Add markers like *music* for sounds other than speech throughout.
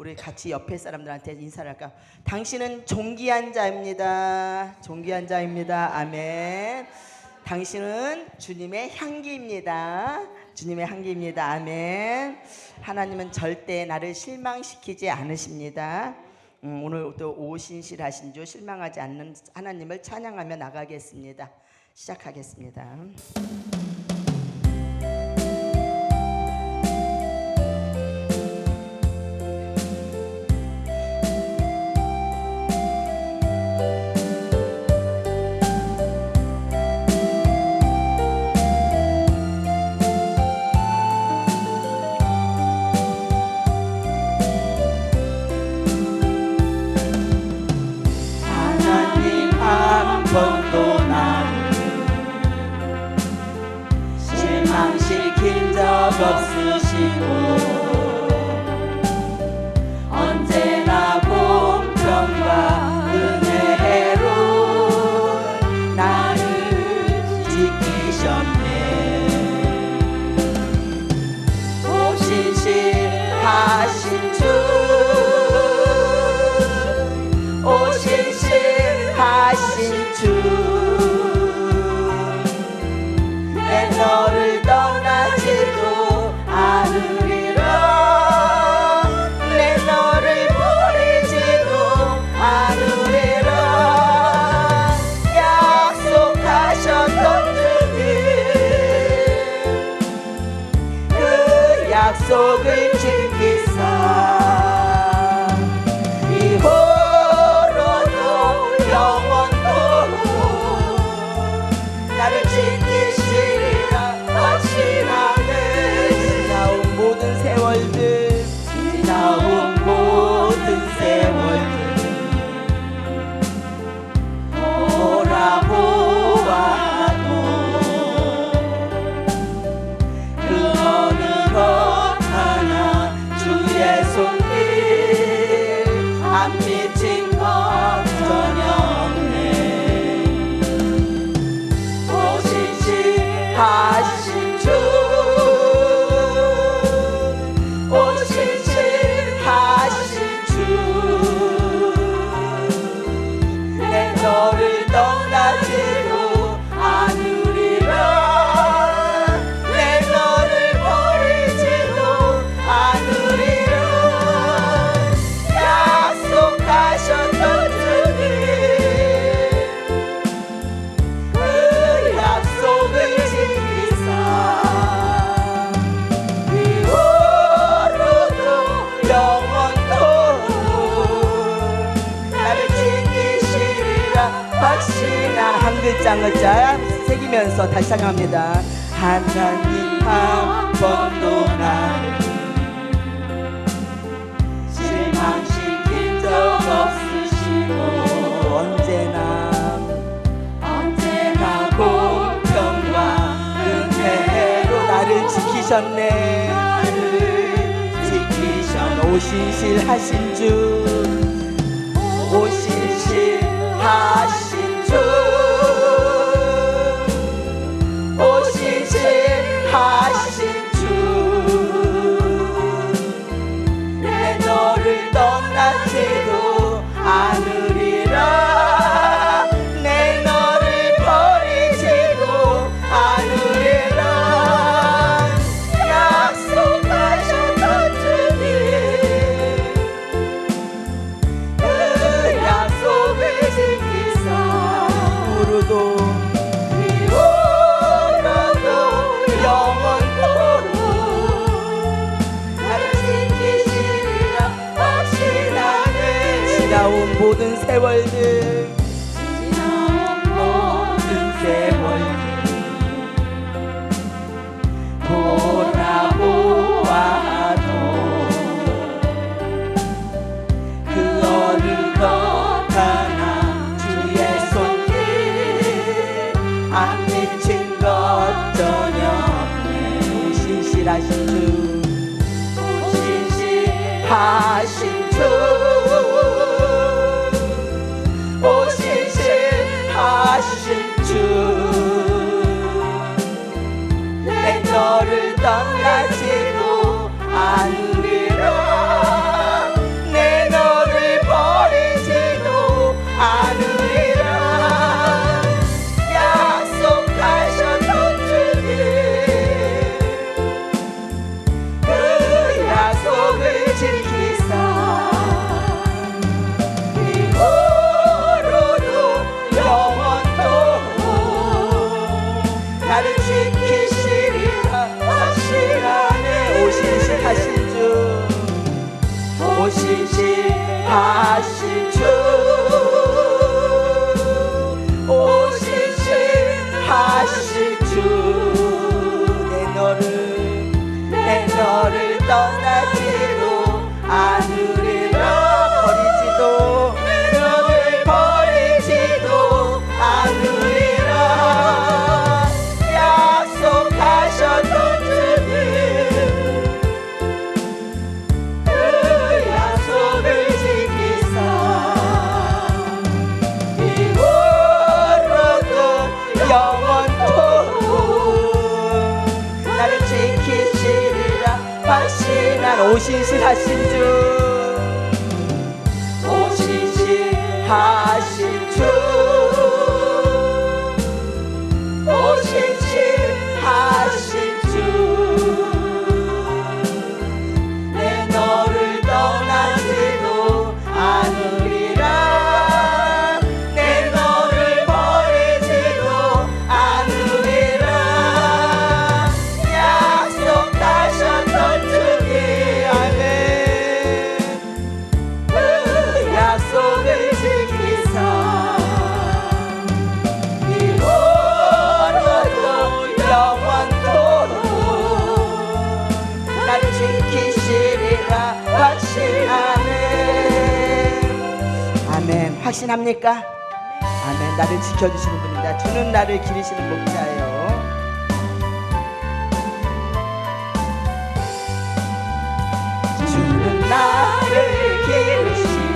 우리 같이 옆에 사람들한테 인사를 할까? 당신은 존귀한 자입니다. 존귀한 자입니다. 아멘. 당신은 주님의 향기입니다. 주님의 향기입니다. 아멘. 하나님은 절대 나를 실망시키지 않으십니다. 음, 오늘 또 오신실하신 주 실망하지 않는 하나님을 찬양하며 나가겠습니다. 시작하겠습니다. so great. 글자 새기면서 다시 찬양합니다. 하나님 한 번도 나를 실망시킨 적 없으시고 언제나 언제나 공평과 은혜로 나를 지키셨네. 나를 지키셨 오신실하신 주. 오신실하신 주 모든 세월들 합니까? 아멘. 나를 지켜주시는 분입니다. 주는 나를 기르시는 목자예요. 주는 나를 기르시는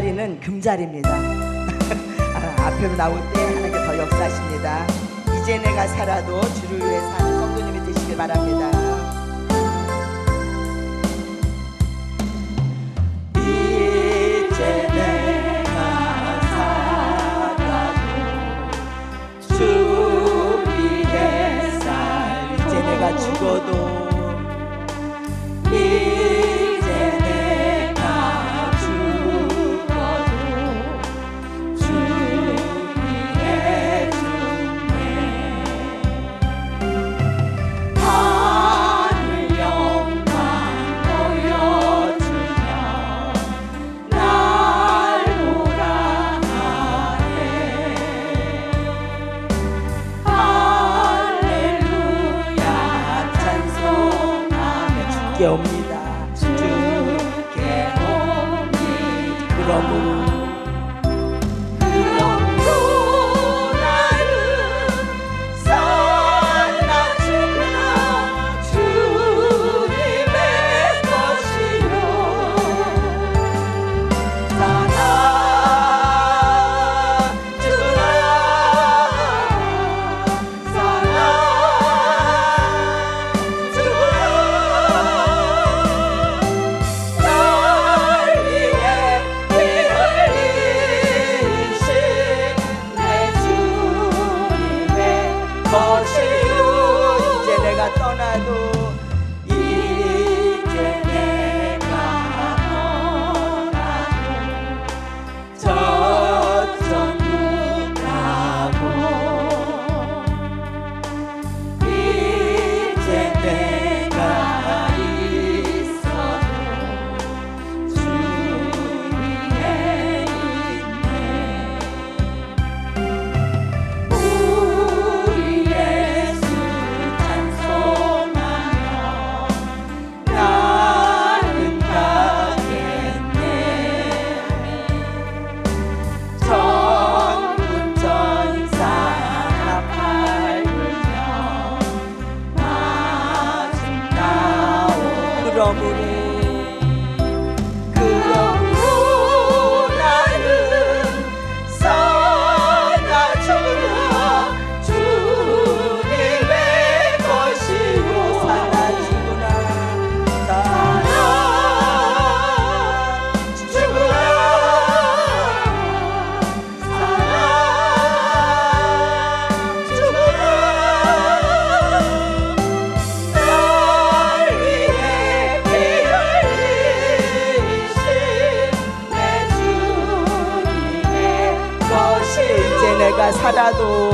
자리는 금자리입니다. *laughs* 아, 앞으로 나올 때 하나님 더 역사하십니다. 이제 내가 살아도 주를 위해 사는 성도님이 되시길 바랍니다. kiểu pecado.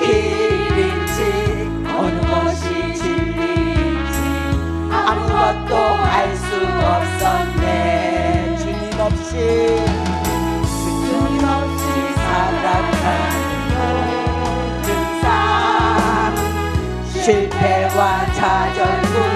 길인지 어느 것이 진리인지 아무것도 알 수 없었네. 주님 없이. 주님 없이 살아가는 그 삶 실패와 좌절도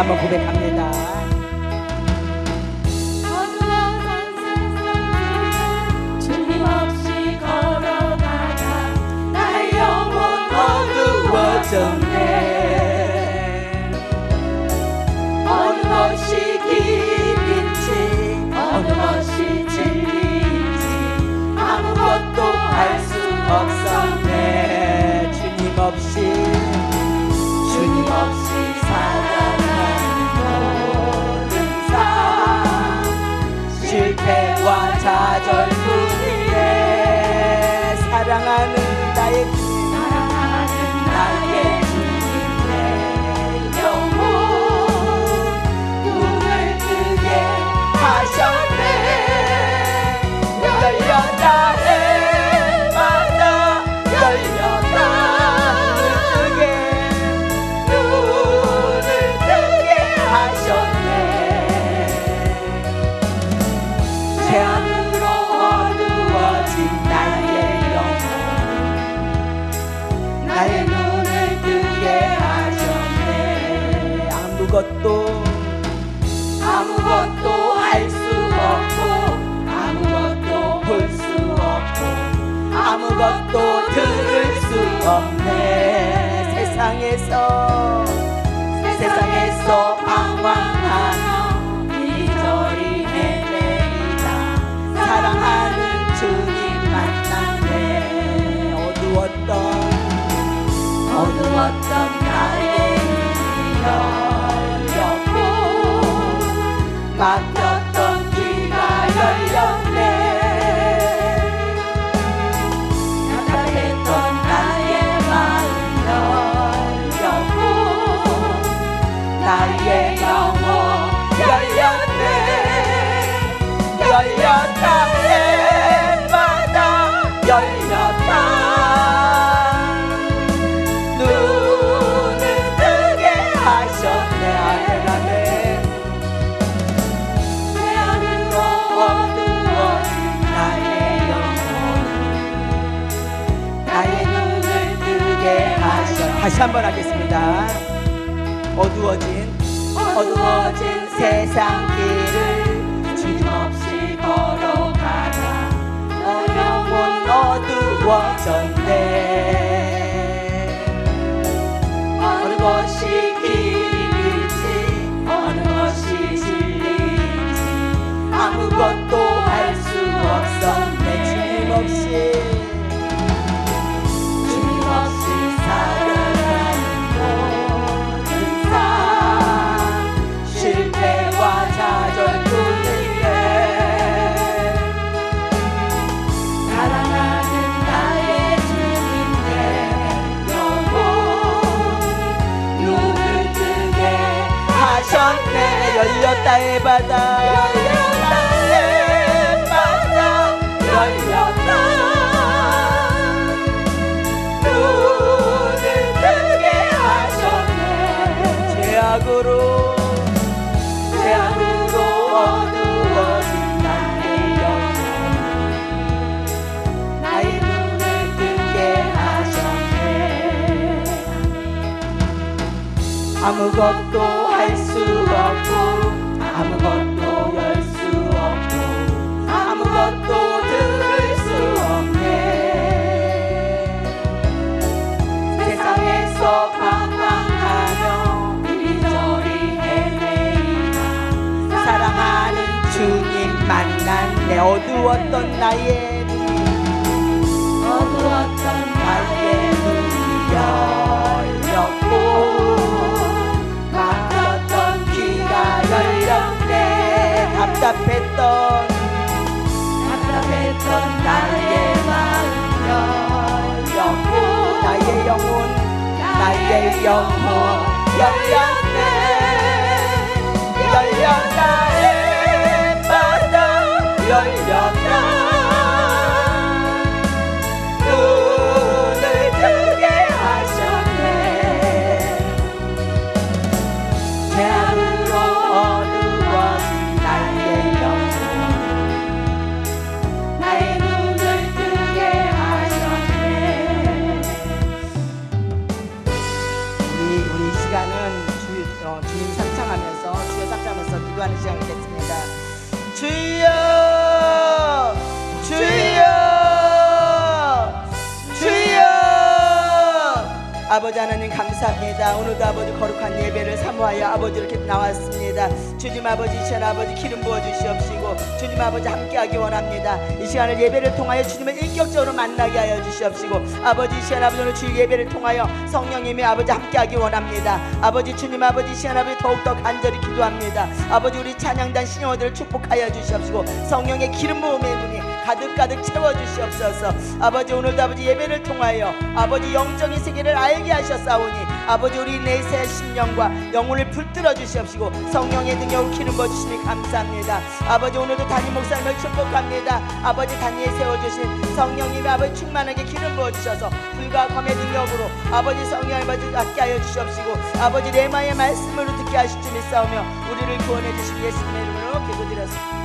สำหรับคุณเป็นด้ 사절뿐이에 사랑하는 나의 눈을 뜨게 하셨네. 아무것도 아무것도 할 수 없고 아무것도 볼 수 없고 아무것도 들을 수 없네. 세상에서 세상에서 방황하며 이저이 헤매이다. 사랑하는 주님 만났네. 어두웠던 어두웠던 나의 열렸고 하셨 다시 한번 하겠습니다. 어두워진 어두워진 세상 길을 주님 없이 걸어가다 너 영혼 어두워졌네 열렸다 해바다 열렸다 해바다 열렸다. 눈을 뜨게 하셨네. 죄악으로 죄악으로 어두워진 나의 영혼 나의 눈을 뜨게 하셨네. 아무것도 할수 없고 아무것도 열 수 없고 아무것도 들을 수 없네. 세상에서 방황하며 이리저리 헤매이다 사랑하는 주님 만났네. 어두웠던 나의 답답했던 답답했던 나의 마음 열렸고 나의 영혼. 나의 영혼. 열렸네. 열렸다 아버지 하나님 감사합니다. 오늘도 아버지 거룩한 예배를 사모하여 아버지 이렇게 나왔습니다. 주님 아버지 이 시간 아버지 기름 부어 주시옵시고 주님 아버지 함께하기 원합니다. 이 시간을 예배를 통하여 주님을 인격적으로 만나게 하여 주시옵시고 아버지 이 시간 아버지 오늘 주 예배를 통하여 성령님이 아버지 함께하기 원합니다. 아버지 주님 아버지 이 시간 아버지 더욱더 간절히 기도합니다. 아버지 우리 찬양단 신영어들을 축복하여 주시옵시고 성령의 기름 분이 가득 가득 채워 주시옵소서. 아버지 오늘도 아버지 예배를 통하여 아버지 영적인 세계를 알게 하셨사오니 아버지 우리 내세 심령과 영혼을 불들어 주시옵시고 성령의 능력을 기름 부어 주시니 감사합니다. 아버지 오늘도 담임 목사님을 축복합니다. 아버지 단위에 세워 주신 성령님의 아버지 충만하게 기름 부어 주셔서 불과 검의 능력으로 아버지 성령 아버지 갖게 하여 주시옵시고 아버지 레마의 말씀으로 듣게 하실 줄 믿사오며 우리를 구원해 주신 예수님의 이름으로 기도드렸습니다.